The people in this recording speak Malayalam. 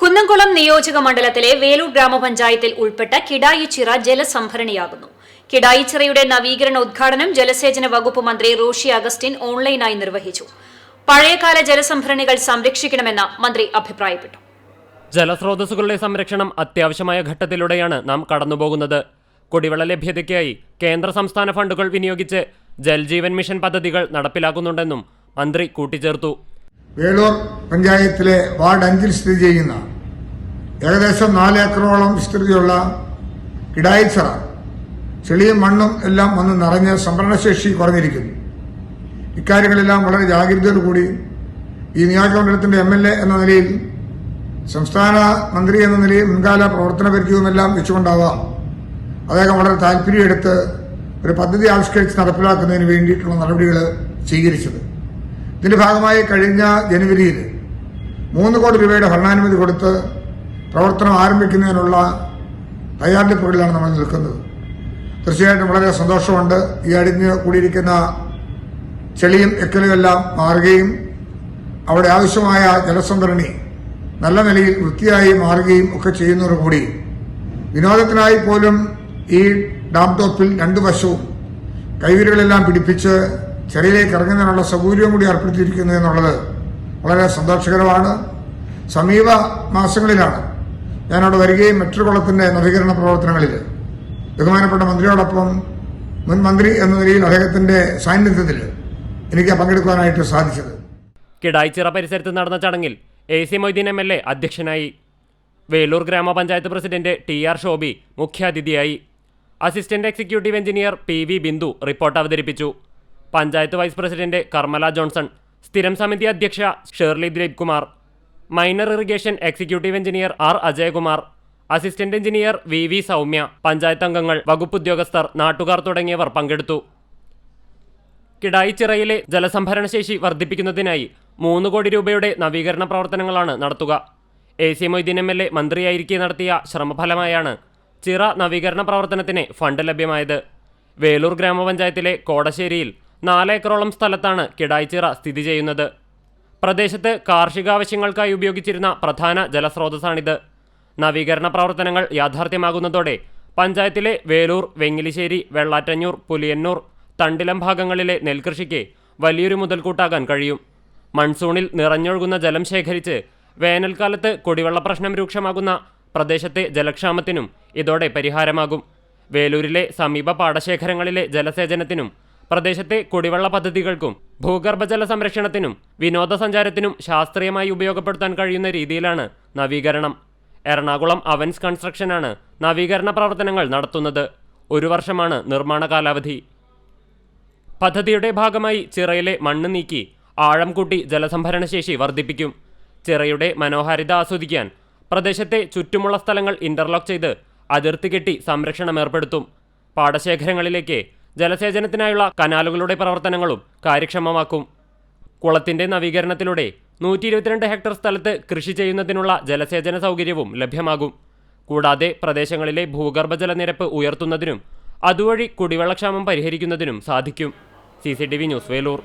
കുന്നംകുളം നിയോജക മണ്ഡലത്തിലെ വേലൂർ ഗ്രാമപഞ്ചായത്തിൽ ഉൾപ്പെട്ട കിടായിച്ചിറ ജലസംഭരണിയാകുന്നു. കിടായിച്ചിറയുടെ നവീകരണ ഉദ്ഘാടനം ജലസേചന വകുപ്പ് മന്ത്രി റോഷി അഗസ്റ്റിൻ ഓൺലൈനായി നിർവഹിച്ചു. പഴയകാല ജലസംഭരണികൾ സംരക്ഷിക്കണമെന്ന് മന്ത്രി അഭിപ്രായപ്പെട്ടു. ജലസ്രോതസ്സുകളുടെ സംരക്ഷണം അത്യാവശ്യമായ ഘട്ടത്തിലൂടെയാണ് നാം കടന്നുപോകുന്നത്. കുടിവെള്ള ലഭ്യതയ്ക്കായി കേന്ദ്ര സംസ്ഥാന ഫണ്ടുകൾ വിനിയോഗിച്ച് ജൽജീവൻ മിഷൻ പദ്ധതികൾ നടപ്പിലാക്കുന്നുണ്ടെന്നും മന്ത്രി കൂട്ടിച്ചേർത്തു. വേലൂർ പഞ്ചായത്തിലെ വാർഡ് അഞ്ചിൽ സ്ഥിതി ചെയ്യുന്ന ഏകദേശം നാല് ഏക്കറോളം വിസ്തൃതിയുള്ള കിടായിച്ചറ ചെളിയും മണ്ണും എല്ലാം വന്ന് നിറഞ്ഞ് സംഭരണശേഷി കുറഞ്ഞിരിക്കുന്നു. ഇക്കാര്യങ്ങളെല്ലാം വളരെ ജാഗ്രതയോടുകൂടി ഈ നിയോജകമണ്ഡലത്തിന്റെ എം എൽ എ എന്ന നിലയിൽ സംസ്ഥാന മന്ത്രി എന്ന നിലയിൽ മുൻകാല പ്രവർത്തന പരിചയവുമെല്ലാം വെച്ചുകൊണ്ടാവാം. അദ്ദേഹം വളരെ താല്പര്യമെടുത്ത് ഒരു പദ്ധതി ആവിഷ്കരിച്ച് നടപ്പിലാക്കുന്നതിന് വേണ്ടിയിട്ടുള്ള നടപടികൾ സ്വീകരിച്ചത്. ഇതിന്റെ ഭാഗമായി കഴിഞ്ഞ ജനുവരിയിൽ മൂന്ന് കോടി രൂപയുടെ ഭരണാനുമതി കൊടുത്ത് പ്രവർത്തനം ആരംഭിക്കുന്നതിനുള്ള തയ്യാറെടുപ്പുകളിലാണ് നമ്മൾ നിൽക്കുന്നത്. തീർച്ചയായിട്ടും വളരെ സന്തോഷമുണ്ട്. ഈ അടിഞ്ഞ് കൂടിയിരിക്കുന്ന ചെളിയും എക്കലുമെല്ലാം മാറുകയും അവിടെ ആവശ്യമായ ജലസംഭരണി നല്ല നിലയിൽ വൃത്തിയായി മാറുകയും ഒക്കെ ചെയ്യുന്നതോടുകൂടി വിനോദത്തിനായി പോലും ഈ ഡാം ടോപ്പിൽ രണ്ടു വശവും കൈവരികളെല്ലാം പിടിപ്പിച്ച് ചെറിയിലേക്ക് ഇറങ്ങുന്നതിനുള്ള സൗകര്യവും കൂടി ഏർപ്പെടുത്തിയിരിക്കുന്നു എന്നുള്ളത് വളരെ സന്തോഷകരമാണ്. സമീപ മാസങ്ങളിലാണ് ഞാനവിടെ വരികയും മെട്രോകുളത്തിന്റെ നവീകരണ പ്രവർത്തനങ്ങളിൽ ബഹുമാനപ്പെട്ട മന്ത്രിയോടൊപ്പം മുൻ മന്ത്രി എന്ന നിലയിൽ അദ്ദേഹത്തിന്റെ സാന്നിധ്യത്തിൽ എനിക്ക് പങ്കെടുക്കുവാനായിട്ട് സാധിച്ചത്. കിടായിച്ചിറ പരിസരത്ത് നടന്ന ചടങ്ങിൽ A C Moideen M L A അധ്യക്ഷനായി. വേലൂർ ഗ്രാമപഞ്ചായത്ത് പ്രസിഡന്റ് ടി ആർ ഷോബി മുഖ്യാതിഥിയായി. Assistant executive engineer P V Bindu report അവതരിപ്പിച്ചു. Panchayat vice president Karmala Johnson സ്ഥിരം സമിതി അധ്യക്ഷ Sherly Dileep Kumar minor irrigation executive engineer R Ajayakumar assistant engineer V V Soumya panchayat അംഗങ്ങൾ വകുപ്പ് ഉദ്യോഗസ്ഥർ നാട്ടുകാർ തുടങ്ങിയവർ പങ്കെടുത്തു. കിടായിച്ചിറയിലെ ജലസംഭരണശേഷി വർദ്ധിപ്പിക്കുന്നതിനായി മൂന്ന് കോടി രൂപയുടെ നവീകരണ പ്രവർത്തനങ്ങളാണ് നടത്തുക. A C Moideen M L A മന്ത്രിയായിരിക്കെ നടത്തിയ ശ്രമഫലമായാണ് ചിറ നവീകരണ പ്രവർത്തനത്തിന് ഫണ്ട് ലഭ്യമായത്. വേലൂർ ഗ്രാമപഞ്ചായത്തിലെ കോടശ്ശേരിയിൽ നാലേക്കറോളം സ്ഥലത്താണ് കിടായിച്ചിറ സ്ഥിതി ചെയ്യുന്നത്. പ്രദേശത്ത് കാർഷികാവശ്യങ്ങൾക്കായി ഉപയോഗിച്ചിരുന്ന പ്രധാന ജലസ്രോതസ്സാണിത്. നവീകരണ പ്രവർത്തനങ്ങൾ യാഥാർത്ഥ്യമാകുന്നതോടെ പഞ്ചായത്തിലെ വേലൂർ വെങ്ങിലിശ്ശേരി വെള്ളാറ്റഞ്ഞൂർ പുലിയന്നൂർ തണ്ടിലം ഭാഗങ്ങളിലെ നെൽകൃഷിക്ക് വലിയൊരു മുതൽക്കൂട്ടാകാൻ കഴിയും. മൺസൂണിൽ നിറഞ്ഞൊഴുകുന്ന ജലം ശേഖരിച്ച് വേനൽക്കാലത്ത് കുടിവെള്ള പ്രശ്നം രൂക്ഷമാകുന്ന പ്രദേശത്തെ ജലക്ഷാമത്തിനും ഇതോടെ പരിഹാരമാകും. വേലൂരിലെ സമീപ പാടശേഖരങ്ങളിലെ ജലസേചനത്തിനും പ്രദേശത്തെ കുടിവെള്ള പദ്ധതികൾക്കും ഭൂഗർഭജല സംരക്ഷണത്തിനും വിനോദസഞ്ചാരത്തിനും ശാസ്ത്രീയമായി ഉപയോഗപ്പെടുത്താൻ കഴിയുന്ന രീതിയിലാണ് നവീകരണം. എറണാകുളം അവൻസ് കൺസ്ട്രക്ഷനാണ് നവീകരണ പ്രവർത്തനങ്ങൾ നടത്തുന്നത്. ഒരു വർഷമാണ് നിർമ്മാണ കാലാവധി. പദ്ധതിയുടെ ഭാഗമായി ചിറയിലെ മണ്ണ് നീക്കി ആഴം കൂട്ടി ജലസംഭരണ ശേഷി വർദ്ധിപ്പിക്കും. ചിറയുടെ മനോഹാരിത ആസ്വദിക്കാൻ പ്രദേശത്തെ ചുറ്റുമുള്ള സ്ഥലങ്ങൾ ഇന്റർലോക്ക് ചെയ്ത് അതിർത്തി കെട്ടി സംരക്ഷണം ഏർപ്പെടുത്തും. പാടശേഖരങ്ങളിലേക്ക് ജലസേചനത്തിനായുള്ള കനാലുകളുടെ പ്രവർത്തനങ്ങളും കാര്യക്ഷമമാക്കും. കുളത്തിന്റെ നവീകരണത്തിലൂടെ നൂറ്റി ഇരുപത്തിരണ്ട് ഹെക്ടർ സ്ഥലത്ത് കൃഷി ചെയ്യുന്നതിനുള്ള ജലസേചന സൗകര്യവും ലഭ്യമാകും. കൂടാതെ പ്രദേശങ്ങളിലെ ഭൂഗർഭജലനിരപ്പ് ഉയർത്തുന്നതിനും അതുവഴി കുടിവെള്ളക്ഷാമം പരിഹരിക്കുന്നതിനും സാധിക്കും. C news Velur.